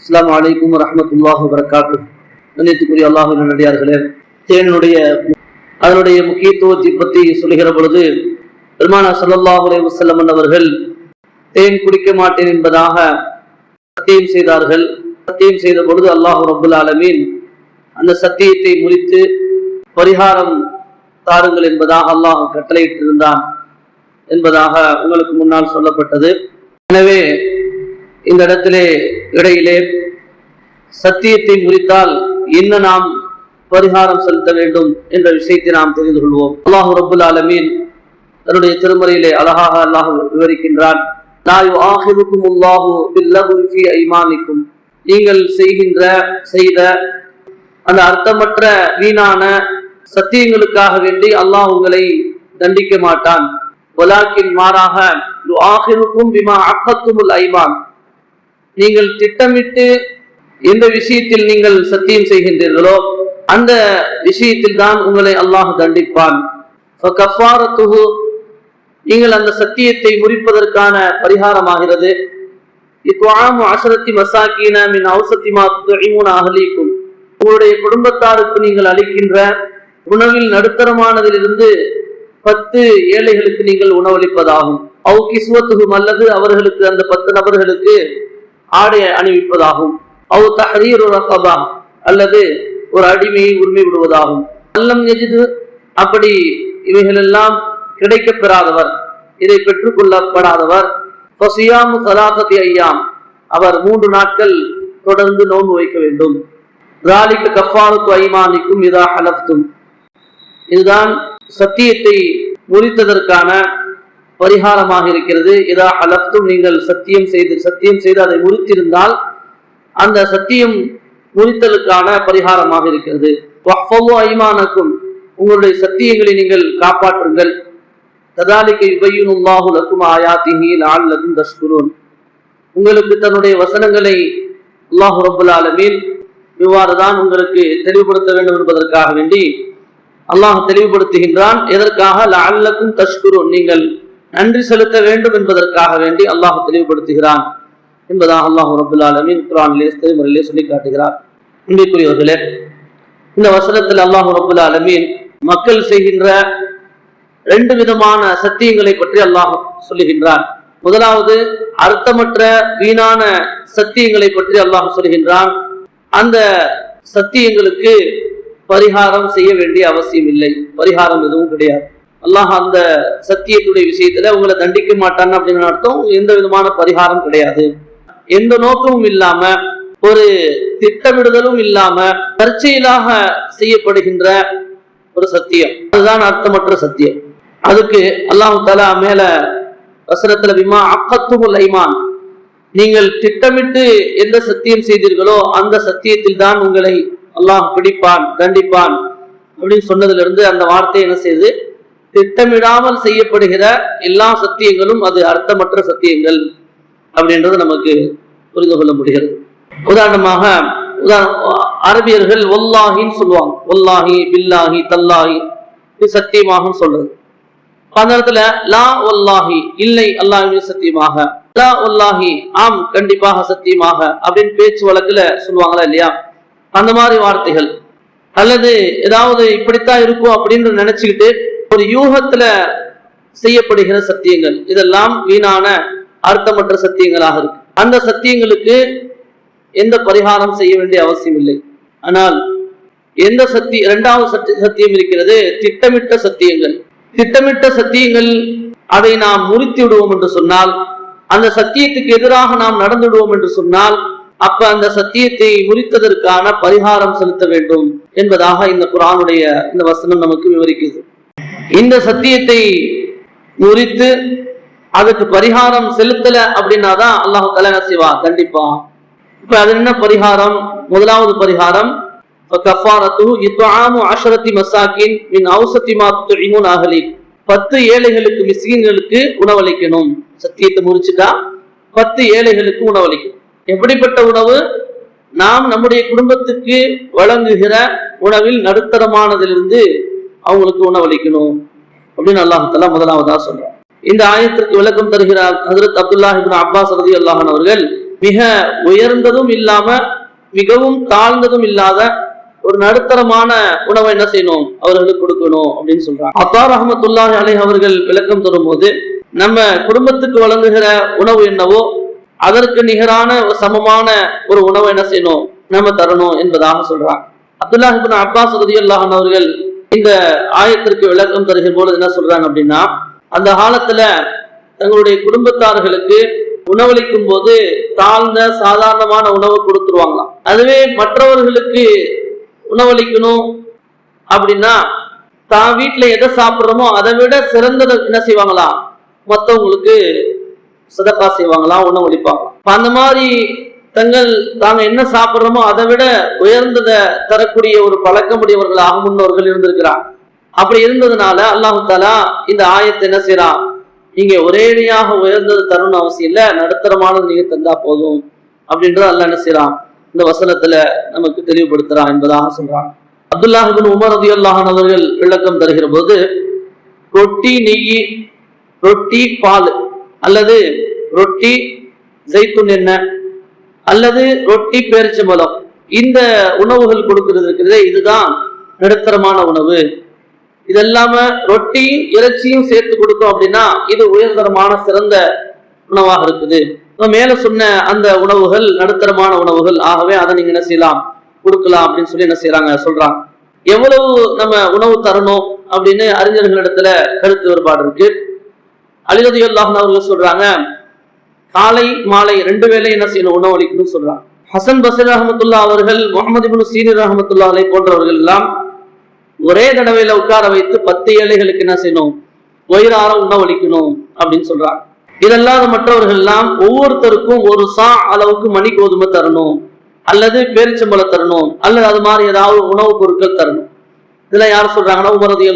அஸ்லாம் அலைக்கும் ரஹமத்துல்லாஹ் வரகாத்து நினைத்துக்குரிய அல்லாஹின் நடிகார்களே தேனுடைய அதனுடைய முக்கியத்துவத்தை பற்றி சொல்லுகிற பொழுது பெருமானா சல்லாஹுலே அலைஹி அவர்கள் தேன் குடிக்க மாட்டேன் என்பதாக சத்தியம் செய்தார்கள். சத்தியம் செய்த பொழுது அல்லாஹ் ரபுல் ஆலமீன் அந்த சத்தியத்தை முறித்து பரிகாரம் தாருங்கள் என்பதாக அல்லாஹ் கட்டளையிட்டிருந்தான் என்பதாக உங்களுக்கு முன்னால் சொல்லப்பட்டது. எனவே இந்த இடத்திலே இடையிலே சத்தியத்தை முறித்தால் என்ன நாம் பரிகாரம் செலுத்த வேண்டும் என்ற விஷயத்தை நாம் தெரிந்து கொள்வோம். அல்லாஹு ரபுல் ஆலமீன் தன்னுடைய திருமறையிலே அழகாக அல்லாஹ் விவரிக்கின்றான். நீங்கள் செய்கின்ற செய்த அந்த அர்த்தமற்ற வீணான சத்தியங்களுக்காக வேண்டி அல்லாஹ் உங்களை தண்டிக்க மாட்டான். வலாக்கின் மாறாக ஆகிருக்கும் பிமா அக்கத்துமுல் ஐமான். நீங்கள் திட்டமிட்டு எந்த விஷயத்தில் நீங்கள் சத்தியம் செய்கின்றீர்களோ அந்த விஷயத்தில் தான் உங்களை அல்லாஹ் தண்டிப்பான். நீங்கள் அந்த சத்தியத்தை முறிப்பதற்கான பரிகாரமாகிறது. இத்வாமு அசரத்தி மசாக்கீன மின் அவுசத்தி மாத்துமூன் அகலிக்கும் உங்களுடைய குடும்பத்தாருக்கு நீங்கள் அளிக்கின்ற உணவில் நடுத்தரமானதிலிருந்து பத்து ஏழைகளுக்கு நீங்கள் உணவளிப்பதாகும். அவு கிஸ்வத்துகும் அல்லது அவர்களுக்கு அந்த பத்து நபர்களுக்கு ஆடை அணிவிப்பதாகும். அவு தஹரீர் ரகபா அல்லது ஒரு அடிமையை உரிமை விடுவதாகும் அல்லம் எஜிது அப்படி இவைகளெல்லாம் கிடைக்கப் பெறாதவர் இதை பெற்றுக்கொள்ளப்படாதவர் ஃபசியாமு சலாசதி ஐயாம் அவர் மூன்று நாட்கள் தொடர்ந்து நோன்பு வைக்க வேண்டும். ராலிக்கு கஃபாலுக்கு ஐமானிக்கும் இதா ஹலப்தும் இதுதான் சத்தியத்தை முறித்ததற்கான பரிகாரமாக இருக்கிறது. இதா அலஃப்தும் நீங்கள் சத்தியம் செய்து சத்தியம் செய்து அதை முறித்திருந்தால் அந்த சத்தியம் முறித்தலுக்கான பரிகாரமாக இருக்கிறது. ஐமானக்கும் உங்களுடைய சத்தியங்களை நீங்கள் காப்பாற்றுங்கள். கதாலிக்க யுபையுனுல்லாஹு லக்கும் ஆயாத்திஹி லஅல்லக்கும் தஷ்குரூன். உங்களுக்கு தன்னுடைய வசனங்களை அல்லாஹ் ரபுல் ஆலமீன் இவ்வாறு தான் உங்களுக்கு தெளிவுபடுத்த வேண்டும் என்பதற்காக வேண்டி அல்லாஹ் தெளிவுபடுத்துகின்றான். எதற்காக? லால்லக்கும் தஷ்குரூன். நீங்கள் நன்றி செலுத்த வேண்டும் என்பதற்காக வேண்டி அல்லாஹ் தெளிவுபடுத்துகிறான் என்பதாக அல்லாஹ் ரபுல் ஆலமீன் குரானிலே திருமுறையிலே சொல்லி காட்டுகிறார் இன்றைக்குரியவர்களே இந்த வசனத்தில் அல்லாஹ் ரபுல் அலமீன் மக்கள் செய்கின்ற ரெண்டு விதமான சத்தியங்களை பற்றி அல்லாஹ் சொல்லுகின்றான். முதலாவது அர்த்தமற்ற வீணான சத்தியங்களை பற்றி அல்லாஹ் சொல்கின்றான் அந்த சத்தியங்களுக்கு பரிகாரம் செய்ய வேண்டிய அவசியம் இல்லை பரிகாரம் எதுவும் கிடையாது. அல்லாஹ் அந்த சத்தியத்துடைய விஷயத்துல உங்களை தண்டிக்க மாட்டான் அப்படின்னு அர்த்தம் எந்த விதமான பரிகாரம் கிடையாது. எந்த நோக்கமும் இல்லாம ஒரு திட்டமிடுதலும் இல்லாம தற்செயலாக செய்யப்படுகின்ற ஒரு சத்தியம். அதுதான் அர்த்தமற்ற சத்தியம். அதுக்கு அல்லாஹு தலா மேல வசனத்துல விமா அக்கத்துமுல் ஐமான் நீங்கள் திட்டமிட்டு எந்த சத்தியம் செய்தீர்களோ அந்த சத்தியத்தில் தான் உங்களை அல்லாஹ் பிடிப்பான் தண்டிப்பான் அப்படின்னு சொன்னதுல இருந்து அந்த வார்த்தை என்ன செய்யுது? திட்டமிடாமல் செய்யப்படுகிற எல்லா சத்தியங்களும் அது அர்த்தமற்ற சத்தியங்கள் அப்படின்றது நமக்கு புரிந்து கொள்ள முடிகிறது. உதாரணமாக அரபியர்கள் ஒல்லாஹின்னு சொல்லுவாங்க. ஒல்லாஹி பில்லாஹி தல்லாஹி இது சத்தியமாக சொல்றது. அந்த இடத்துல லா ஒல்லாஹி இல்லை அல்லாஹின் சத்தியமாக. லா ஒல்லாகி ஆம் கண்டிப்பாக சத்தியமாக அப்படின்னு பேச்சு வழக்குல சொல்லுவாங்களா இல்லையா? அந்த மாதிரி வார்த்தைகள். அல்லது ஏதாவது இப்படித்தான் இருக்கும் அப்படின்னு நினைச்சுக்கிட்டு ஒரு யூகத்துல செய்யப்படுகிற சத்தியங்கள். இதெல்லாம் வீணான அர்த்தமற்ற சத்தியங்களாக இருக்கு. அந்த சத்தியங்களுக்கு எந்த பரிகாரம் செய்ய வேண்டிய அவசியம் இல்லை ஆனால் எந்த சத்தி இரண்டாவது சத்தி சத்தியம் இருக்கிறது? திட்டமிட்ட சத்தியங்கள். திட்டமிட்ட சத்தியங்கள் அதை நாம் முறித்து விடுவோம் என்று சொன்னால் அந்த சத்தியத்துக்கு எதிராக நாம் நடந்து விடுவோம் என்று சொன்னால் அப்ப அந்த சத்தியத்தை முறித்ததற்கான பரிகாரம் செலுத்த வேண்டும் என்பதாக இந்த குரானுடைய இந்த வசனம் நமக்கு விவரிக்குது இந்த சத்தியத்தை முறித்து அதுக்கு பரிகாரம் செலுத்தல அப்படின்னா தான் அல்லாஹு தலன சிவா கண்டிப்பா. இப்ப அது என்ன பரிகாரம்? முதலாவது பரிகாரம் பத்து ஏழைகளுக்கு மிஸ்கின்களுக்கு உணவளிக்கணும். சத்தியத்தை முறிச்சுட்டா பத்து ஏழைகளுக்கு உணவளிக்கணும். எப்படிப்பட்ட உணவு? நாம் நம்முடைய குடும்பத்துக்கு வழங்குகிற உணவில் நடுத்தரமானதிலிருந்து அவங்களுக்கு உணவளிக்கணும் அப்படின்னு அல்லாஹால முதலாவதா சொல்றான். இந்த ஆயத்திற்கு விளக்கம் தருகிறார் ஹசரத் அப்துல்லாஹிபின் அப்பாஸ் ரதி அல்லாஹன் அவர்கள் மிக உயர்ந்ததும் இல்லாம மிகவும் தாழ்ந்ததும் இல்லாத ஒரு நடுத்தரமான உணவை என்ன செய்யணும்? அவர்களுக்கு கொடுக்கணும் அப்படின்னு சொல்றாங்க அத்தார் அஹமத்துல்லாஹி அலை அவர்கள் விளக்கம் தரும்போது நம்ம குடும்பத்துக்கு வழங்குகிற உணவு என்னவோ அதற்கு நிகரான ஒரு சமமான ஒரு உணவை என்ன செய்யணும்? நம்ம தரணும் என்பதாக சொல்றாங்க அப்துல்லாஹ் அப்பாஸ் ரதி அல்லாஹன் அவர்கள் இந்த ஆயத்திற்கு விளக்கம் தருகிற போது என்ன சொல்றாங்க அப்படின்னா அந்த காலத்துல தங்களுடைய குடும்பத்தார்களுக்கு உணவளிக்கும் போது தாழ்ந்த சாதாரணமான உணவு கொடுத்துருவாங்களாம். அதுவே மற்றவர்களுக்கு உணவளிக்கணும் அப்படின்னா தான் வீட்டுல எதை சாப்பிட்றோமோ அதை விட சிறந்ததை என்ன செய்வாங்களாம்? மற்றவங்களுக்கு சதக்கா செய்வாங்களாம் உணவளிப்பாங்களாம். அந்த மாதிரி தங்கள் தாங்க என்ன சாப்பிட்றோமோ அதை விட உயர்ந்ததை தரக்கூடிய ஒரு பழக்கமுடையவர்களாக முன்னோர்கள் இருந்திருக்கிறார். அப்படி இருந்ததுனால அல்லாஹு தாலா இந்த ஆயத்தை என்ன செய்யறான் நீங்க ஒரேடியாக உயர்ந்தது தரணும்னு அவசியம் இல்ல நடுத்தரமானது நீங்க தந்தா போதும் அப்படின்றத அல்லாஹ் என்ன செய்யறான் இந்த வசனத்துல நமக்கு தெளிவுபடுத்துறான் என்பதாக சொல்றான். அப்துல்லாஹிபின் உமர் ரதி அல்லாஹன் அவர்கள் விளக்கம் தருகிற போது ரொட்டி நெய் ரொட்டி பால் அல்லது ரொட்டி ஜெய்துன் எண்ணெய் அல்லது ரொட்டி பேரிச்சம்பழம் இந்த உணவுகள் கொடுக்கிறது இருக்கிறதே இதுதான் நடுத்தரமான உணவு. இது இல்லாம ரொட்டியும் இறைச்சியும் சேர்த்து கொடுத்தோம் அப்படின்னா இது உயர்தரமான சிறந்த உணவாக இருக்குது. மேல சொன்ன அந்த உணவுகள் நடுத்தரமான உணவுகள். ஆகவே அதை நீங்க என்ன செய்யலாம்? கொடுக்கலாம் அப்படின்னு சொல்லி என்ன செய்யறாங்க சொல்றாங்க. எவ்வளவு நம்ம உணவு தரணும் அப்படின்னு அறிஞர்களிடத்துல கருத்து வேறுபாடு இருக்கு. அலிரதியுல்லாஹன் அவர்கள் சொல்றாங்க காலை மாலை ரெண்டு வேலை என்ன செய்யணும்? உணவு அளிக்கணும்னு சொல்றாங்க ஹசன் பசீர் ரஹமத்துல்லா அவர்கள் முகமது இப்னு சீனி ரஹமத்துல்லா அலை போன்றவர்கள் எல்லாம் ஒரே தடவையில உட்கார வைத்து பத்து ஏழைகளுக்கு என்ன செய்யணும்? வயிறார உணவளிக்கணும் அப்படின்னு சொல்றாங்க இதல்லாத மற்றவர்கள் எல்லாம் ஒவ்வொருத்தருக்கும் ஒரு சா அளவுக்கு மணி கோதுமை தரணும். அல்லது பேரிச்சம்பளம் தரணும். அல்லது அது மாதிரி ஏதாவது உணவுப் பொருட்கள் தரணும். இதுல யார் சொல்றாங்கன்னா உமர் ரதி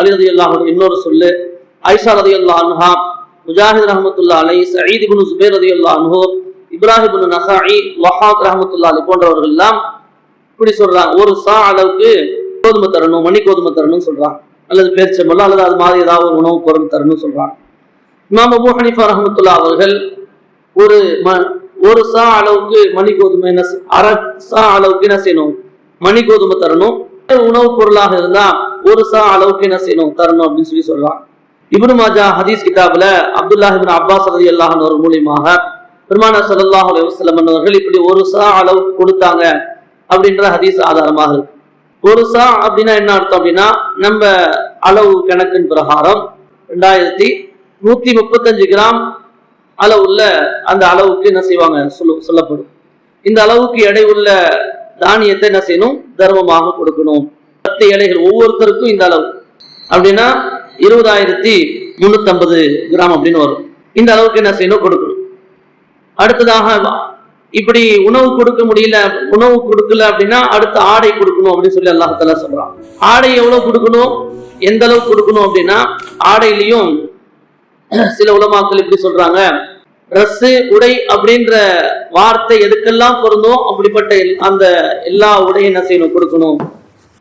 அலி அல்லாஹோ இன்னொரு சொல்லு ஐஷா ரதி முஜாஹித் ரஹமத்துல்லா அலை சயீத் இப்னு சுபேர் ரதி அல்லாஹோ இப்ராஹிம் இப்னு நசாயி வஹாத் ரஹமத்துல்லா அலி போன்றவர்கள் எல்லாம் இப்படி சொல்றாங்க. ஒரு சா அளவுக்கு கோதுமை தரணும் மணி கோதுமை தரணும்னு சொல்றான் அல்லது பேரிச்சம்பழம் அல்லது அது மாதிரி ஏதாவது ஒரு உணவு பொருள் தரணும்னு சொல்றான் இமாம் அபு ஹனிஃபா ரஹமத்துல்லா அவர்கள் ஒரு ம- ஒரு சா அளவுக்கு மணி கோதுமை என்ன செய்- அரை சா அளவுக்கு என்ன செய்யணும்? மணி கோதுமை தரணும். உணவுப் பொருளாக இருந்தா ஒரு சா அளவுக்கு என்ன செய்யணும்? தரணும் அப்படின்னு சொல்லி சொல்றான் இபுன் மாஜா ஹதீஸ் கிதாபில் அப்துல்லாஹ் இப்னு அப்பாஸ் அலி அல்லாஹன் ஒரு மூலியமாக பெருமான சல்லாஹ் அலைஹி வஸல்லம் அவர்கள் இப்படி ஒரு சா அளவுக்கு கொடுத்தாங்க அப்படின்ற ஹதீஸ் ஆதாரமாக இருக்கு. ஒரு சா அப்படின்னா என்ன அர்த்தம் அப்படின்னா நம்ம அளவு கணக்கின் பிரகாரம் ரெண்டாயிரத்தி நூத்தி முப்பத்தஞ்சு கிராம் அளவுள்ள அந்த அளவுக்கு என்ன செய்வாங்க? சொல்ல சொல்லப்படும். இந்த அளவுக்கு எடை உள்ள தானியத்தை என்ன செய்யணும்? தர்மமாக கொடுக்கணும். பத்து இலைகள் ஒவ்வொருத்தருக்கும் இந்த அளவு. அப்படின்னா இருபதாயிரத்தி முன்னூத்தி கிராம் அப்படின்னு வரும். இந்த அளவுக்கு என்ன செய்யணும்? கொடுக்கணும். அடுத்ததாக இப்படி உணவு கொடுக்க முடியல உணவு கொடுக்கல அப்படின்னா அடுத்து ஆடை கொடுக்கணும் அப்படின்னு சொல்லி அல்லாஹால சொல்றான். ஆடை எவ்வளவு கொடுக்கணும்? எந்த அளவுக்கு கொடுக்கணும் அப்படின்னா ஆடையிலையும் சில உலமாக்கள் இப்படி சொல்றாங்க. ட்ரெஸ்ஸு உடை அப்படின்ற வார்த்தை எதுக்கெல்லாம் பொருந்தும் அப்படிப்பட்ட அந்த எல்லா உடையும் என்ன செய்யணும்? கொடுக்கணும்.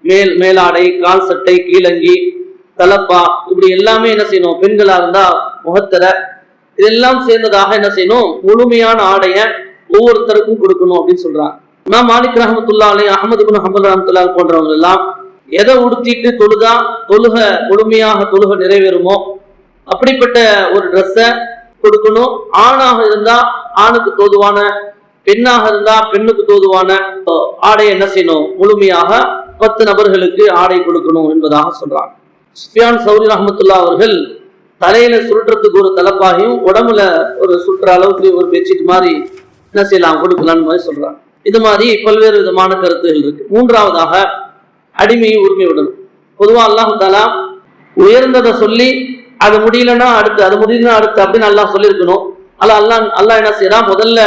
மேல் மேலாடை கால் சட்டை கீழங்கி தலப்பா இப்படி எல்லாமே என்ன செய்யணும்? பெண்களா இருந்தா முகத்தரை இதெல்லாம் சேர்ந்ததாக என்ன செய்யணும்? முழுமையான ஆடைய ஒவ்வொருத்தருக்கும் கொடுக்கணும் அப்படின்னு சொல்றாங்க. நான் மாலிக் ரஹமத்துல்லா அலி அஹமது பின் அஹமது ரஹமத்துல்லா போன்றவங்க எல்லாம் எதை உடுத்திட்டு தொழுதா தொழுக முழுமையாக தொழுக நிறைவேறுமோ அப்படிப்பட்ட ஒரு ட்ரெஸ்ஸை கொடுக்கணும். ஆணாக இருந்தா ஆணுக்கு தோதுவான பெண்ணாக இருந்தா பெண்ணுக்கு தோதுவான ஆடை என்ன செய்யணும்? முழுமையாக பத்து நபர்களுக்கு ஆடை கொடுக்கணும் என்பதாக சொல்றாங்க. சுஃபியான் சௌரி ரஹமத்துல்லா அவர்கள் தலையில சுருட்டுறதுக்கு ஒரு தலப்பாகையும் உடம்புல ஒரு சுற்றுற அளவுக்கு ஒரு பெட்ஷீட் மாதிரி என்ன செய்யலாம் கொடுக்கலாம்னு மாதிரி சொல்றாங்க. இது மாதிரி பல்வேறு விதமான கருத்துகள் இருக்கு. மூன்றாவதாக அடிமையை உரிமை விடணும். பொதுவா அல்லாஹு தாலா உயர்ந்ததை சொல்லி அது முடியலன்னா அடுத்து அது முடியலன்னா அடுத்து அப்படின்னு அல்லா சொல்லியிருக்கணும். அல்ல அல்லாஹ் அல்லா என்ன செய்யறான் முதல்ல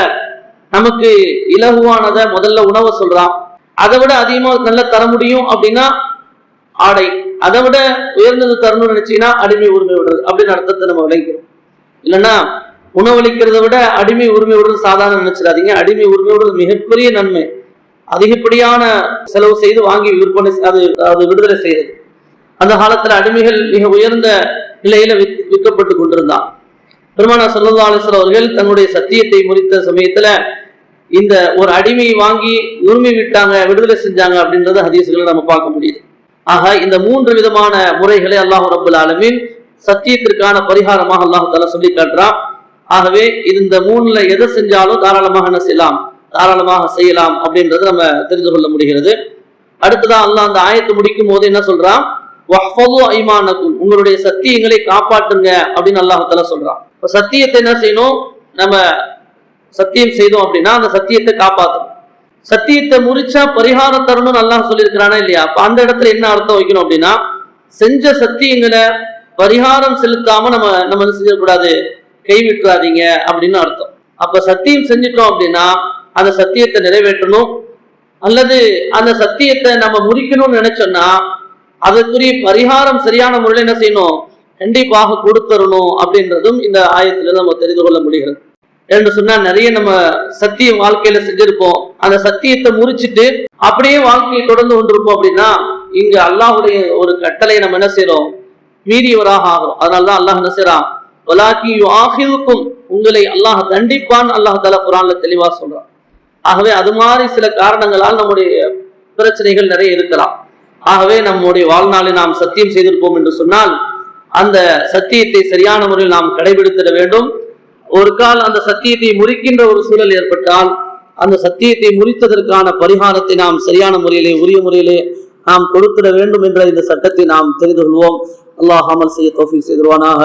நமக்கு இலகுவானதை முதல்ல உணவை சொல்றான். அதை விட அதிகமாக நல்லா தர முடியும் அப்படின்னா ஆடை. அதை விட உயர்ந்தது தரணும்னு நினைச்சீங்கன்னா அடிமை உரிமை விடுறது. அப்படின்னு அர்த்தத்தை நம்ம விளைக்கிறோம் இல்லைன்னா உணவளிக்கிறத விட அடிமை உரிமை விடுறது சாதாரண நினைச்சிடாதீங்க. அடிமை உரிமை விடுறது மிகப்பெரிய நன்மை. அதிகப்படியான செலவு செய்து வாங்கி விற்பனை அது அது விடுதலை செய்யறது அந்த காலத்துல அடிமைகள் மிக உயர்ந்த நிலையில விற்கப்பட்டு கொண்டிருந்தான். பெருமானா சல்லா அவர்கள் தன்னுடைய சத்தியத்தை முறித்த சமயத்துல இந்த ஒரு அடிமையை வாங்கி உரிமை விட்டாங்க விடுதலை செஞ்சாங்க அப்படின்றத ஹதீசுகளை நம்ம பார்க்க முடியுது. ஆக இந்த மூன்று விதமான முறைகளை அல்லாஹ் ரபுல் ஆலமின் சத்தியத்திற்கான பரிகாரமாக அல்லாஹு தலா சொல்லி காட்டுறான். ஆகவே இது இந்த மூணுல எதை செஞ்சாலும் தாராளமாக என்ன செய்யலாம் தாராளமாக செய்யலாம் அப்படின்றத நம்ம தெரிந்து கொள்ள முடிகிறது. அடுத்ததான் அல்லாஹ் அந்த ஆயத்தை முடிக்கும் போது என்ன சொல்றான்? ஐமானக்கும் உங்களுடைய சத்தியங்களை காப்பாற்றுங்க அப்படின்னு அல்லாஹால சொல்றான். இப்போ சத்தியத்தை என்ன செய்யணும்? நம்ம சத்தியம் செய்தோம் அப்படின்னா அந்த சத்தியத்தை காப்பாற்றணும் சத்தியத்தை முறிச்சா பரிகாரம் தரணும்னு நல்லா சொல்லியிருக்கிறானா இல்லையா? அப்ப அந்த இடத்துல என்ன அர்த்தம் வைக்கணும் அப்படின்னா செஞ்ச சத்தியங்களை பரிகாரம் செலுத்தாம நம்ம நம்ம செஞ்சிடக்கூடாது கைவிட்டுறாதீங்க அப்படின்னு அர்த்தம். அப்ப சத்தியம் செஞ்சிட்டோம் அப்படின்னா அந்த சத்தியத்தை நிறைவேற்றணும். அல்லது அந்த சத்தியத்தை நம்ம முறிக்கணும்னு நினைச்சோம்னா அதற்குரிய பரிகாரம் சரியான முறையில் என்ன செய்யணும்? கண்டிப்பாக கொடுத்தரணும் அப்படின்றதும் இந்த ஆயத்துல நம்ம தெரிந்து கொள்ள முடிகிறது. என்று சொன்னா நிறைய நம்ம சத்தியம் வாழ்க்கையில செஞ்சிருப்போம். அந்த சத்தியத்தை முறிச்சிட்டு அப்படியே வாழ்க்கையை தொடர்ந்து கொண்டிருப்போம் அப்படின்னா இங்க அல்லாஹ்வுடைய ஒரு கட்டளை நம்ம என்ன செய்யறோம் மீறியவராக ஆகிறோம். அதனாலதான் அல்லாஹ் என்ன செய்யறான் வலாக்கி ஆகிருக்கும் உங்களை அல்லாஹ் தண்டிப்பான் அல்லாஹ் தலா குரான்ல தெளிவா சொல்றான். ஆகவே அது மாதிரி சில காரணங்களால் நம்முடைய பிரச்சனைகள் நிறைய இருக்கலாம். ஆகவே நம்முடைய வாழ்நாளில் நாம் சத்தியம் செய்திருப்போம் என்று சொன்னால் அந்த சத்தியத்தை சரியான முறையில் நாம் கடைபிடித்திட வேண்டும். ஒரு கால் அந்த சத்தியத்தை முறிக்கின்ற ஒரு சூழல் ஏற்பட்டால் அந்த சத்தியத்தை முறித்ததற்கான பரிகாரத்தை நாம் சரியான முறையிலே உரிய முறையிலே நாம் கொடுத்திட வேண்டும் என்ற இந்த சட்டத்தை நாம் தெரிந்து கொள்வோம். அல்லாஹ் அமல் செய்ய தோஃபி செய்திருவானாக.